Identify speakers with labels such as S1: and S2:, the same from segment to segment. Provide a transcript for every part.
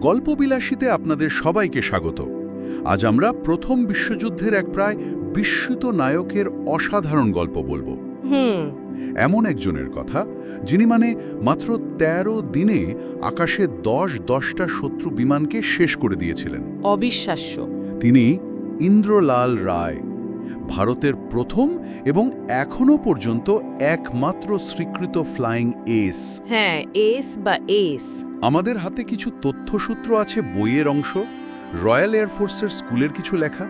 S1: গল্পবিলাসীতে আপনাদের সবাইকে স্বাগত। আজ আমরা প্রথম বিশ্বযুদ্ধের এক প্রায় বিস্মিত নায়কের অসাধারণ গল্প বলব।
S2: হুম।
S1: এমন একজনের কথা যিনি মানে মাত্র ১৩ দিনে আকাশে দশ দশটা শত্রু বিমানকে শেষ করে দিয়েছিলেন।
S2: অবিশ্বাস্য।
S1: তিনি ইন্দ্রলাল রায়। ভারতের প্রথম এবং এখনও পর্যন্ত একমাত্র স্বীকৃত ফ্লাইং এস।
S2: হ্যাঁ এস বা এস।
S1: আমাদের হাতে কিছু তথ্যসূত্র আছে বইয়ের অংশ রয়্যাল এয়ারফোর্সের স্কুলের কিছু লেখা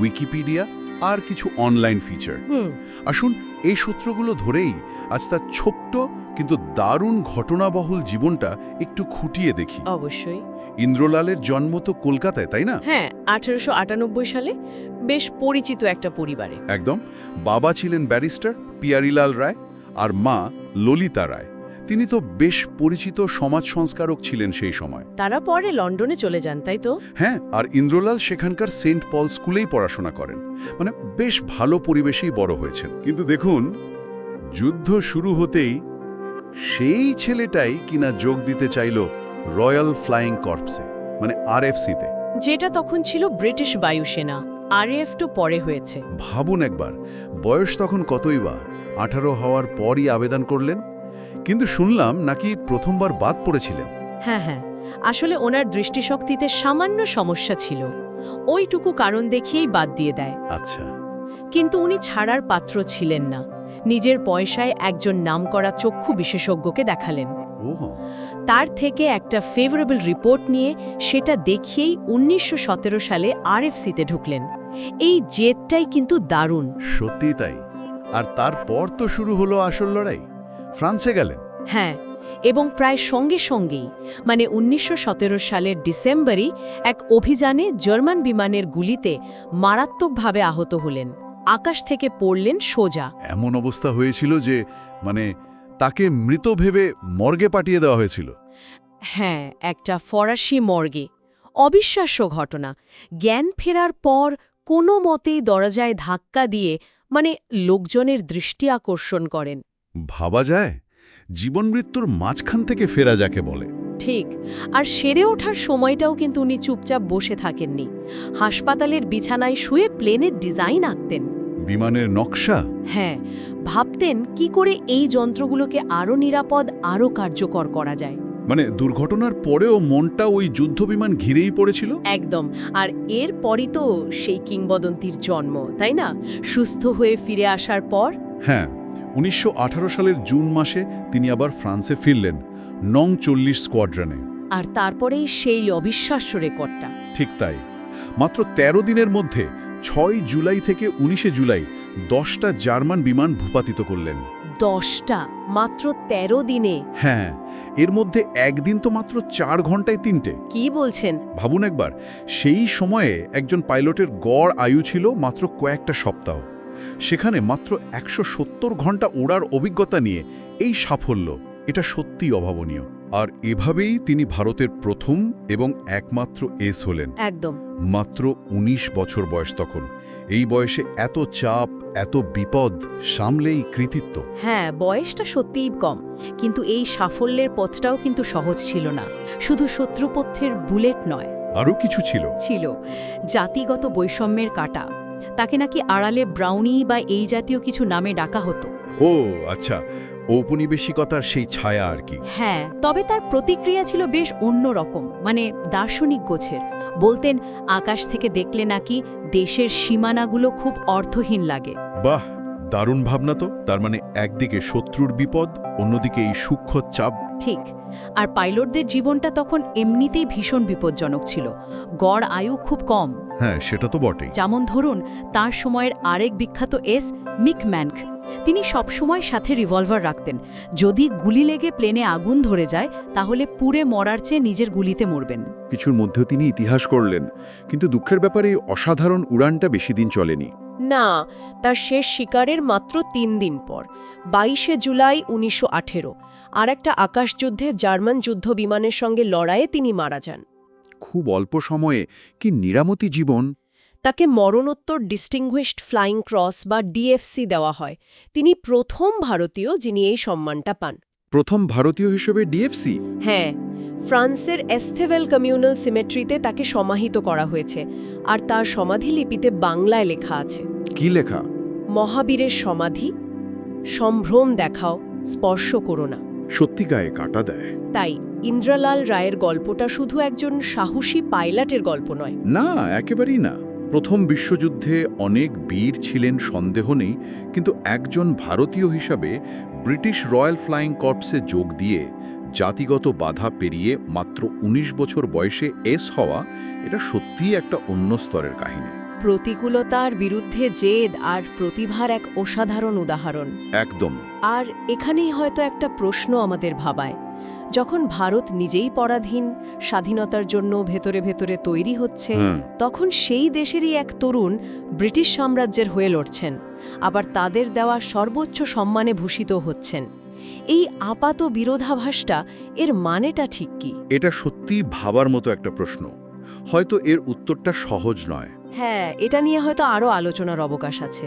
S1: উইকিপিডিয়া আর কিছু অনলাইন ফিচার। আসুন এই সূত্রগুলো ধরেই আজ তার ছোট্ট কিন্তু দারুণ ঘটনাবহুল জীবনটা একটু খুঁটিয়ে দেখি।
S2: অবশ্যই।
S1: ইন্দ্রলালের জন্ম তো কলকাতায় তাই না?
S2: হ্যাঁ আঠারোশো সালে বেশ পরিচিত একটা পরিবারে।
S1: একদম। বাবা ছিলেন ব্যারিস্টার পিয়ারিলাল রায় আর মা ললিতা রায়। তিনি তো বেশ পরিচিত সমাজ সংস্কারক ছিলেন সেই সময়।
S2: তারা পরে লন্ডনে চলে যান তাই তো?
S1: হ্যাঁ আর ইন্দ্রলাল সেখানকার সেন্ট পল স্কুলেই পড়াশোনা করেন। মানে বেশ ভালো পরিবেশেই বড় হয়েছেন। কিন্তু দেখুন যুদ্ধ শুরু হতেই সেই ছেলেটাই কিনা যোগ দিতে চাইল রয়্যাল ফ্লাইং কর্পসে মানে আরএফসিতে।
S2: যেটা তখন ছিল ব্রিটিশ বায়ুসেনা আরএফ তো পরে হয়েছে।
S1: ভাবুন একবার বয়স তখন কতই বা? আঠারো হওয়ার পরই আবেদন করলেন কিন্তু শুনলাম নাকি প্রথমবার বাদ পড়েছিলেন।
S2: হ্যাঁ হ্যাঁ আসলে ওনার দৃষ্টিশক্তিতে সামান্য সমস্যা ছিল। ওইটুকু কারণ দেখিয়েই বাদ দিয়ে দেয়।
S1: আচ্ছা।
S2: কিন্তু উনি ছাড়ার পাত্র ছিলেন না। নিজের পয়সায় একজন নামকরা চক্ষু বিশেষজ্ঞকে দেখালেন। তার থেকে একটা ফেভারেবল রিপোর্ট নিয়ে সেটা দেখিয়েই উনিশশো সতেরো সালে আরএফসিতে ঢুকলেন। এই জেদটাই কিন্তু দারুণ।
S1: সত্যি তাই। আর তারপর তো শুরু হলো আসল লড়াই। ফ্রান্সে গেলেন।
S2: হ্যাঁ এবং প্রায় সঙ্গে সঙ্গেই মানে উনিশশো সতেরো সালের ডিসেম্বরই এক অভিযানে জার্মান বিমানের গুলিতে মারাত্মকভাবে আহত হলেন। আকাশ থেকে পড়লেন সোজা।
S1: এমন অবস্থা হয়েছিল যে মানে তাকে মৃত ভেবে মর্গে পাঠিয়ে দেওয়া হয়েছিল।
S2: হ্যাঁ একটা ফরাসি মর্গে। অবিশ্বাস্য ঘটনা। জ্ঞান ফেরার পর কোনো মতেই দরজায় ধাক্কা দিয়ে মানে লোকজনের দৃষ্টি আকর্ষণ করেন।
S1: ভাবা যায়? জীবন মৃত্যুর মাঝখান থেকে ফেরা যাকে বলে।
S2: ঠিক। আর সেরে ওঠার সময়টাও কিন্তু উনি চুপচাপ বসে থাকেননি। হাসপাতালের বিছানায় শুয়ে প্লেনের ডিজাইন আঁকতেন।
S1: বিমানের নকশা?
S2: হ্যাঁ ভাবতেন কি করে এই যন্ত্রগুলোকে আরও নিরাপদ আরও কার্যকর করা যায়।
S1: মানে দুর্ঘটনার পরেও মনটা ওই যুদ্ধবিমান ঘিরেই পড়েছিল?
S2: একদম আর এরপরই তো সেই কিংবদন্তির জন্ম তাই না? সুস্থ হয়ে ফিরে আসার পর?
S1: হ্যাঁ উনিশশো আঠারো সালের জুন মাসে তিনি আবার ফ্রান্সে ফিরলেন নং চল্লিশ স্কোয়াড্রনে।
S2: আর তারপরেই সেই অবিশ্বাস্য রেকর্ডটা।
S1: ঠিক তাই। মাত্র ১৩ দিনের মধ্যে ছয় জুলাই থেকে উনিশে জুলাই দশটা জার্মান বিমান ভূপাতিত করলেন।
S2: দশটা? মাত্র ১৩ দিনে?
S1: হ্যাঁ এর মধ্যে একদিন তো মাত্র চার ঘন্টায় তিনটে।
S2: কি বলছেন?
S1: ভাবুন একবার সেই সময়ে একজন পাইলটের গড় আয়ু ছিল মাত্র কয়েকটা সপ্তাহ। সেখানে মাত্র একশো ঘণ্টা ওড়ার অভিজ্ঞতা নিয়ে এই সাফল্য এটা সত্যিই অভাবনীয়। আর এভাবেই তিনি ভারতের প্রথম এবং একমাত্র এস হলেন।
S2: একদম।
S1: মাত্র ১৯ বছর বয়স তখন। এই বয়সে এত চাপ এত বিপদ সামলেই কৃতিত্ব।
S2: হ্যাঁ বয়সটা সত্যিই কম। কিন্তু এই সাফল্যের পথটাও কিন্তু সহজ ছিল না। শুধু শত্রুপক্ষের বুলেট নয়।
S1: আরও কিছু ছিল।
S2: ছিল। জাতিগত বৈষম্যের কাটা। তাকে নাকি আড়ালে ব্রাউনি বা এই জাতীয় কিছু নামে ডাকা হতো।
S1: ও আচ্ছা। ঔপনিবেশিকতার সেই ছায়া আর কি।
S2: হ্যাঁ তবে তার প্রতিক্রিয়া ছিল বেশ অন্য রকম মানে দার্শনিক গোছের। বলতেন আকাশ থেকে দেখলে নাকি দেশের সীমানাগুলো খুব অর্থহীন লাগে।
S1: বাহ দারুণ ভাবনা তো। তার মানে একদিকে শত্রুর বিপদ অন্যদিকে এই সূক্ষ্ম চাপ
S2: ঠিক। আর পাইলটদের জীবনটা তখন এমনিতেই ভীষণ বিপজ্জনক ছিল। গড় আয়ু খুব কম।
S1: হ্যাঁ সেটা তো বটেই।
S2: যেমন ধরুন তার সময়ের আরেক বিখ্যাত এস মিক ম্যানক তিনি সবসময় সাথে রিভলভার রাখতেন। যদি গুলি লেগে প্লেনে আগুন ধরে যায় তাহলে পুরে মরার চেয়ে নিজের গুলিতে মরবেন।
S1: কিছুর মধ্যেও তিনি ইতিহাস করলেন কিন্তু দুঃখের ব্যাপারে এই অসাধারণ উড়ানটা বেশি দিন চলেনি।
S2: না তার শেষ শিকারের মাত্র তিন দিন পর বাইশে জুলাই উনিশশো আঠেরো। আর একটা আকাশযুদ্ধে জার্মান যুদ্ধ বিমানের সঙ্গে লড়াইয়ে তিনি মারা যান।
S1: খুব অল্প সময়ে কি নিরামতি জীবন?
S2: তাকে মরণোত্তর ডিস্টিংগুইশড ফ্লাইং ক্রস বা ডিএফসি দেওয়া হয়। তিনি প্রথম ভারতীয় যিনি এই সম্মানটা পান।
S1: প্রথম ভারতীয় হিসেবে ডিএফসি?
S2: হ্যাঁ ফ্রান্সের এস্থেভেল কমিউনাল সিমেট্রিতে তাকে সমাহিত করা হয়েছে আর তার সমাধিলিপিতে বাংলায় লেখা আছে।
S1: কি লেখা?
S2: মহাবীরের সমাধি সম্ভ্রম দেখাও স্পর্শ করো না।
S1: সত্যি গায়ে কাটা দেয়।
S2: তাই ইন্দ্রলাল রায়ের গল্পটা শুধু একজন সাহসী পাইলটের গল্প নয়।
S1: না একেবারেই না। প্রথম বিশ্বযুদ্ধে অনেক বীর ছিলেন সন্দেহ নেই কিন্তু একজন ভারতীয় হিসাবে ব্রিটিশ রয়্যাল ফ্লাইং কর্পসে যোগ দিয়ে জাতিগত বাধা পেরিয়ে মাত্র ১৯ বছর বয়সে এস হওয়া এটা সত্যিই একটা অন্য স্তরের কাহিনী।
S2: প্রতিকূলতার বিরুদ্ধে জেদ আর প্রতিভার এক অসাধারণ উদাহরণ।
S1: একদম।
S2: আর এখানেই হয়তো একটা প্রশ্ন আমাদের ভাবায়। যখন ভারত নিজেই পরাধীন স্বাধীনতার জন্য ভেতরে ভেতরে তৈরি হচ্ছে তখন সেই দেশেরই এক তরুণ ব্রিটিশ সাম্রাজ্যের হয়ে লড়ছেন আবার তাদের দেওয়া সর্বোচ্চ সম্মানে ভূষিত হচ্ছেন। এই আপাত বিরোধাভাসটা এর মানেটা ঠিক কি?
S1: এটা সত্যিই ভাবার মতো একটা প্রশ্ন। হয়তো এর উত্তরটা সহজ নয়।
S2: হ্যাঁ এটা নিয়ে হয়তো আরও আলোচনার অবকাশ আছে।